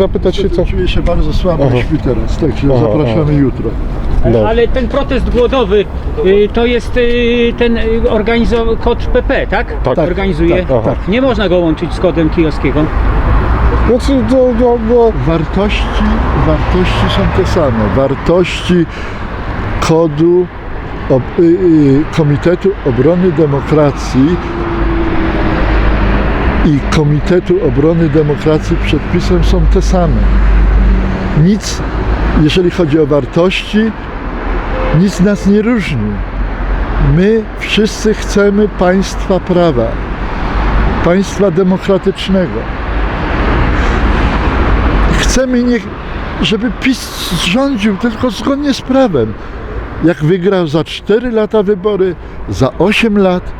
zapytać się, co... Czuję się bardzo słabo, Aha. śpi teraz, także Aha, zapraszamy jutro. No. Ale ten protest głodowy y, to jest y, ten y, organizo- kod PP, tak? Tak. Organizuje. Tak, Aha. Nie można go łączyć z kodem kijowskiego. Znaczy, no, no, no, Wartości, wartości są te same. Wartości kodu ob, y, y, Komitetu Obrony Demokracji i Komitetu Obrony Demokracji przed PiSem są te same. Nic, jeżeli chodzi o wartości, nic nas nie różni. My wszyscy chcemy państwa prawa, państwa demokratycznego. Chcemy, żeby PiS rządził tylko zgodnie z prawem. Jak wygrał za 4 lata wybory, za 8 lat,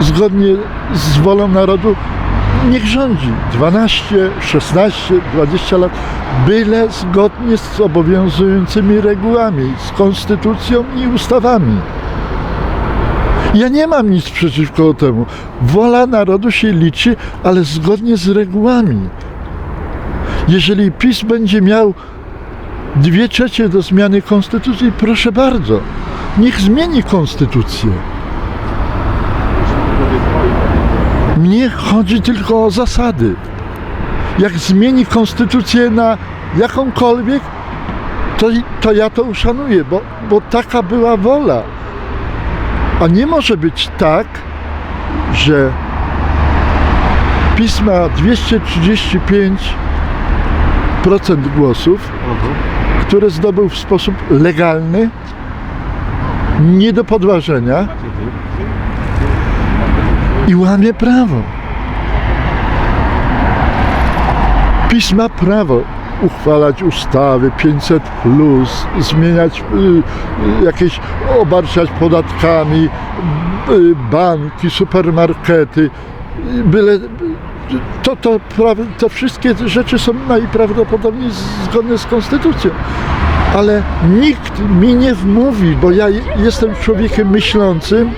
zgodnie z wolą narodu, niech rządzi 12, 16, 20 lat, byle zgodnie z obowiązującymi regułami, z konstytucją i ustawami. Ja nie mam nic przeciwko temu. Wola narodu się liczy, ale zgodnie z regułami. Jeżeli PiS będzie miał dwie trzecie do zmiany konstytucji, proszę bardzo, niech zmieni konstytucję. Mnie chodzi tylko o zasady. Jak zmieni konstytucję na jakąkolwiek, to, to ja to uszanuję, bo, bo taka była wola. A nie może być tak, że PiS ma 235 procent głosów, które zdobył w sposób legalny, nie do podważenia i łamie prawo. PiS ma prawo uchwalać ustawy 500 plus, zmieniać y, y, jakieś, obarczać podatkami y, banki, supermarkety, y, byle to, to, te wszystkie rzeczy są najprawdopodobniej zgodne z konstytucją. Ale nikt mi nie wmówi, bo ja je- jestem człowiekiem myślącym,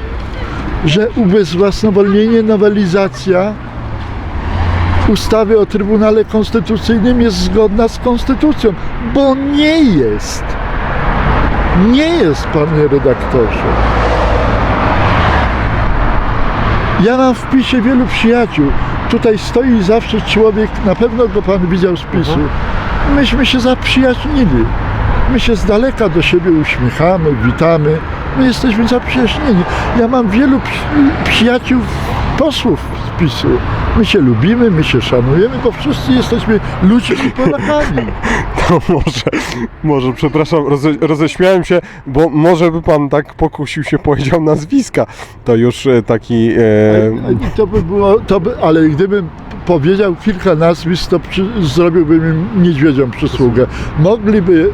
że ubezwłasnowolnienie, nowelizacja ustawy o Trybunale Konstytucyjnym jest zgodna z konstytucją, bo nie jest. Nie jest, panie redaktorze. Ja mam w PiSie wielu przyjaciół. Tutaj stoi zawsze człowiek, na pewno go pan widział z PiSu. Myśmy się zaprzyjaźnili. My się z daleka do siebie uśmiechamy, witamy. My jesteśmy zaprzyjaźnieni. Ja mam wielu przy- przyjaciół posłów z PiSu. My się lubimy, my się szanujemy, bo wszyscy jesteśmy ludźmi Polakami. to może, może, przepraszam, roze, roześmiałem się, bo może by pan tak pokusił się, powiedział nazwiska. To już e, taki... E, I to by było, to by, ale gdybym powiedział kilka nazwisk, to przy, zrobiłbym im niedźwiedzią przysługę. Mogliby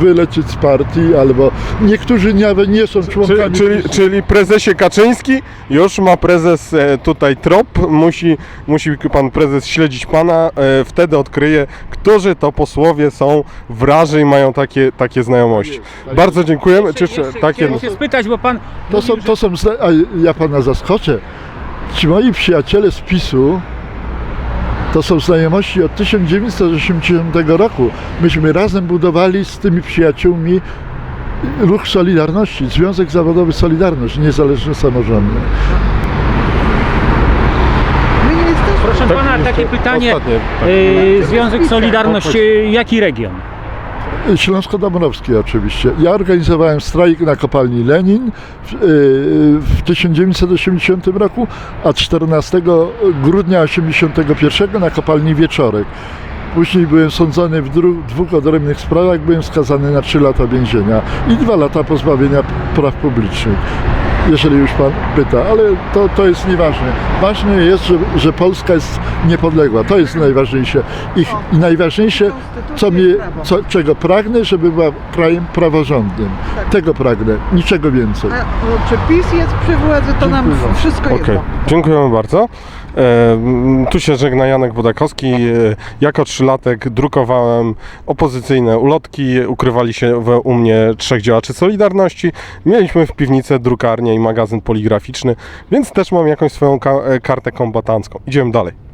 wylecieć z partii, albo niektórzy nawet nie są Czyli, członkami czyli, PiSu. czyli prezesie Kaczyński już ma prezes e, tutaj trop, musi, musi pan prezes śledzić pana, e, wtedy odkryje, którzy to posłowie są wraży i mają takie, takie znajomości. Bardzo dziękujemy. Czy, czy, Jeszcze takie, chciałem się spytać, bo pan To są, to są, a ja pana zaskoczę. Ci moi przyjaciele z PiSu to są znajomości od 1980 roku. Myśmy razem budowali z tymi przyjaciółmi ruch Solidarności, Związek Zawodowy Solidarność, niezależny samorządny. Proszę Tak, pana, takie pytanie. ostatnie, tak. y, Związek Solidarność, y, jaki region? Śląsko-Dąbrowski oczywiście. Ja organizowałem strajk na kopalni Lenin w, yy, w 1980 roku, a 14 grudnia 1981 na kopalni Wieczorek. Później byłem sądzony w dwóch odrębnych sprawach, byłem skazany na 3 lata więzienia i 2 lata pozbawienia praw publicznych. Jeżeli już pan pyta, ale to, to jest nieważne. Ważne jest, że, że Polska jest niepodległa. To jest najważniejsze. I, i najważniejsze, co mnie, co, czego pragnę, żeby była krajem praworządnym. Tego pragnę, niczego więcej. A czy PiS jest przy władzy, to nam wszystko Okej, jedno. dziękujemy bardzo. E, tu się żegna Janek Budakowski. E, jako trzylatek drukowałem opozycyjne ulotki. Ukrywali się u mnie trzech działaczy Solidarności. Mieliśmy w piwnicy drukarnię i magazyn poligraficzny, więc też mam jakąś swoją e, kartę kombatancką. Idziemy dalej.